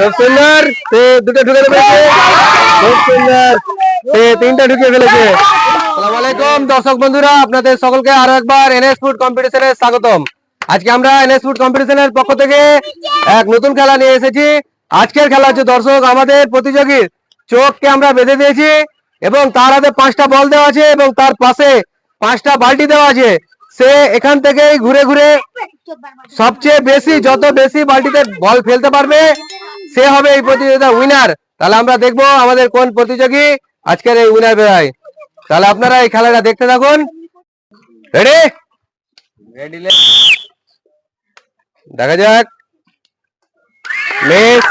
খুব সুন্দর। সে দুটো ঢুকে ফেলেছে। খুব সুন্দর। সে তিনটা ঢুকিয়ে ফেলেছে। আলাইকুম, দর্শক বন্ধুরা, আপনাদের সকলকে আরও একবার এনএস ফুড কম্পিটিশনে স্বাগতম। আজকে আমরা এনএস ফুড কম্পিটিশনের পক্ষ থেকে এক নতুন খেলা নিয়ে এসেছি। আজকের খেলা হচ্ছে, দর্শক, আমাদের প্রতিযোগীর চোখকে আমরা বেঁধে দিয়েছি এবং তার হাতে পাঁচটা বল দেওয়া আছে এবং তার পাশে পাঁচটা বালতি দেওয়া আছে। সে এখান থেকেই ঘুরে ঘুরে সবচেয়ে বেশি, যত বেশি বালতিতে বল ফেলতে পারবে সে হবে এই প্রতিযোগিতা উইনার তাহলে আমরা দেখব আমাদের কোন প্রতিযোগী আজকের এই উইনার বেরোয়। তাহলে আপনারা এই খেলাটা দেখতে থাকুন। রেডি রেডি দেখা যাক। মিস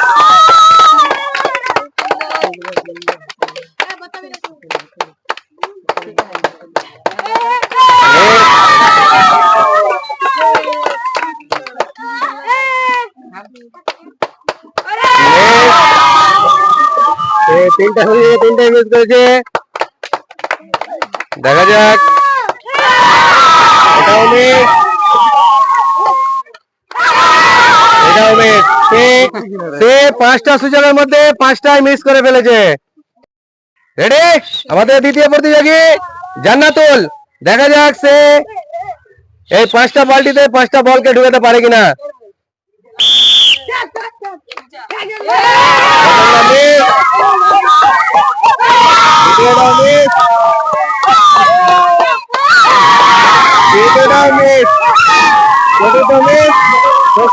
তিনটা হয়ে তিনটা মিস করেছে দেখা যাক এটাও মিস এটাও মিস সে সে পাঁচটা সুযোগের মধ্যে পাঁচটাই মিস করে ফেলেছে রেডি আমাদের দ্বিতীয় প্রতিযোগী জান্নাতুল দেখা যাক সে এই পাঁচটা বালতিতে পাঁচটা বলকে ঢুকাতে পারে কিনা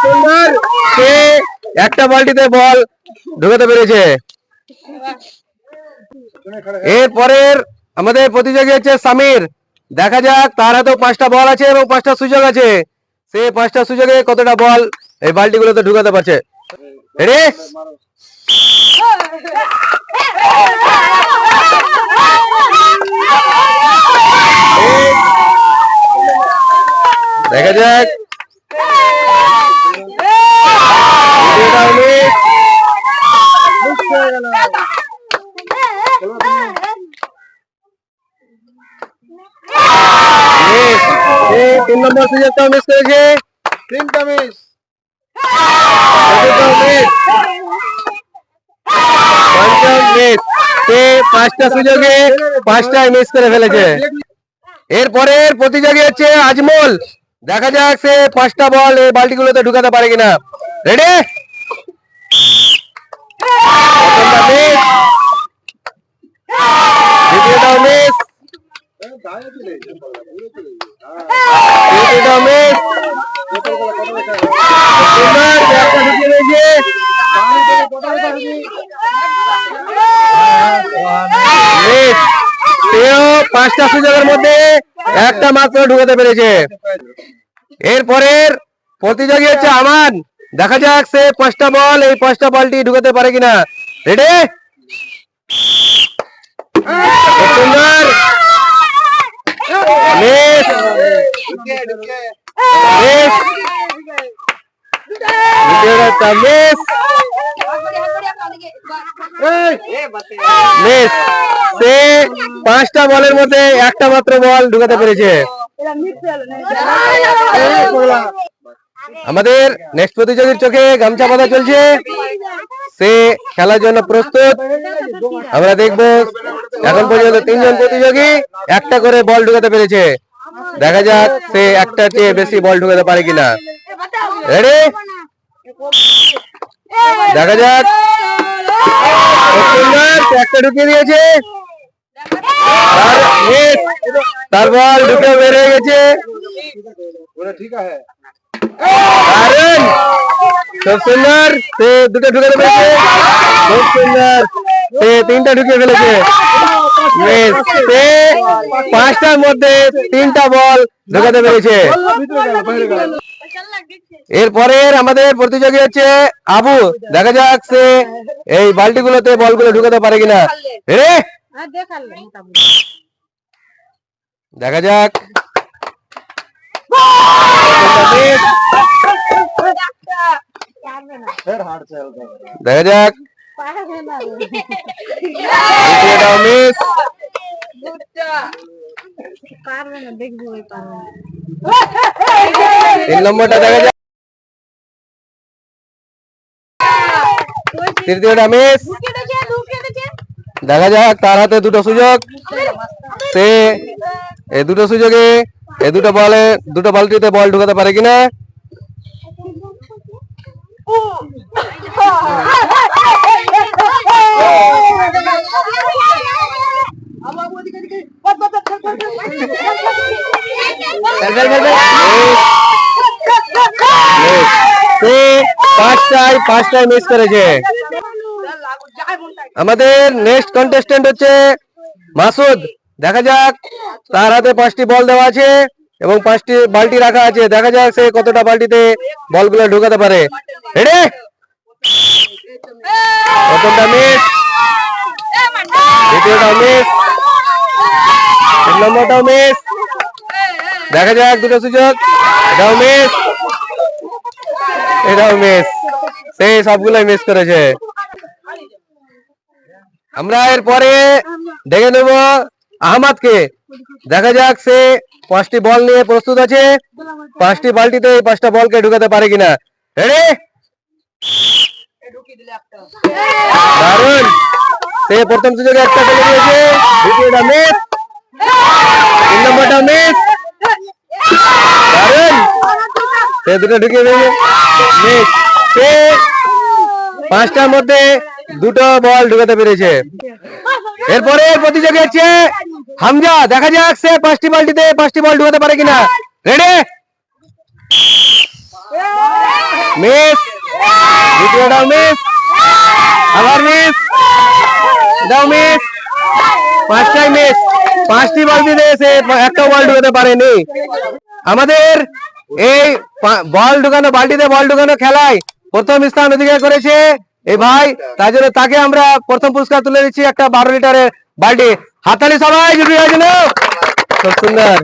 সুন্দর। সে একটা বালতিতে বল। ঢুকাতে পেরেছে। এরপরের আমাদের প্রতিযোগী হচ্ছে সামির। দেখা যাক, তার হাতেও পাঁচটা বল আছে এবং পাঁচটা সুযোগ আছে। সে পাঁচটা সুযোগে কতটা বল এই বালতিগুলোতে ঢুকাতে পারছে। রেডি দেখা যাক দ্বিতীয়টাও miss, miss। সে তিন নম্বর সুযোগটাও মিস করেছে তিনটা মিস পঞ্চম পাঁচটা মিস করে ফেলেছে? এরপরের প্রতিযোগী হচ্ছে আজমল। দেখা যাক সে পাঁচটা বল এই বালতিগুলোতে ঢুকাতে পারে কিনা। রেডি দ্বিতীয়টাও মিস সেও পাঁচটা সুযোগের মধ্যে একটা মাত্র ঢুকাতে পেরেছে। এরপরের প্রতিযোগী হচ্ছে আমান। দেখা যাক সে পাঁচটা বল, এই পাঁচটা বলটি ঢুকাতে পারে কিনা। রেডি সুন্দর মিস মিস। মিস মিস সে পাঁচটা বলের মধ্যে একটা মাত্র বল ঢুকাতে পেরেছে। আমাদের নেক্সট প্রতিযোগীর চোখে গামছা বাঁধা চলছে। সে খেলার জন্য প্রস্তুত। আমরা দেখব এখন পর্যন্ত তিনজন প্রতিযোগী একটা করে বল ঢুকাতে পেরেছে। দেখা যাক সে একটা চেয়ে বেশি বল ঢুকাতে পারে কিনা। রেডি দেখা যাক। একটা ঢুকিয়ে দিয়েছে। তার ঢুকে বেড়ে গেছে। খুব সুন্দর সে দুটো ঢুকে খুব সুন্দর সে তিনটা ঢুকে ফেলেছে। পাঁচটার মধ্যে তিনটা বল ঢোকাতে পেরেছে। এরপরের আমাদের প্রতিযোগী হচ্ছে আবু। দেখা যাক সে এই বালটিগুলোতে বলগুলো ঢুকাতে পারে কিনা। দেখা যাক। দেখা যাক। মিস নম্বরটা দেখা তৃতীয়টা দেখা যাক, তার হাতে দুটো সুযোগ। সে এই দুটো সুযোগে এই দুটো বলে, দুটো বালতিতে বল ঢুকাতে পারে কিনা। পাঁচটায় পাঁচটায় মিস করেছে আমাদের নেক্সট কন্টেস্টেন্ট হচ্ছে মাসুদ। দেখা যাক, তার হাতে পাঁচটি বল দেওয়া আছে। এবং পাঁচটি বালতি রাখা আছে। দেখা যাক সে কতটা বালতিতে বলগুলো ঢুকাতে পারে। মিস মিস তিন মিস দেখা যাক দুটো সুযোগ। এটাও মিস এটাও মিস সেই সবগুলোই মিস করেছে। আমরা এরপরে ডেকে নেব আহমাদকে। দেখা যাক সে পাঁচটি বল নিয়ে প্রস্তুত আছে। পাঁচটি বালতিতে এই পাঁচটা বলকে ঢুকাতে পারে কিনা? রেডি দারুণ সে প্রথম সুযোগে একটা ফেলে দিয়েছে। দ্বিতীয়টা মিস তিন নম্বরটা মিস দারুণ সে দুটো ঢুকিয়ে দিয়েছে। মিস সে পাঁচটার মধ্যে দুটো বল ঢুকাতে পেরেছে। এরপরে প্রতিযোগী হচ্ছে হামজা, দেখা যাক সে পাঁচটি বালতিতে পাঁচটি বল ঢুকাতে পারে কিনা। রেডি মিস দ্বিতীয়টাও মিস আবার মিস এটাও মিস পাঁচটাই মিস পাঁচটি বালতিতে সে একটা বল ঢুকাতে পারেনি। আমাদের এই বল ঢুকানো, বালতিতে বল ঢুকানো খেলায় প্রথম স্থান অধিকার করেছে। এই ভাই তাই জন্য তাকে আমরা প্রথম পুরস্কার তুলে দিচ্ছি একটা বারো লিটারের বালতি হাতালি সবাই হয়েছিল খুব সুন্দর।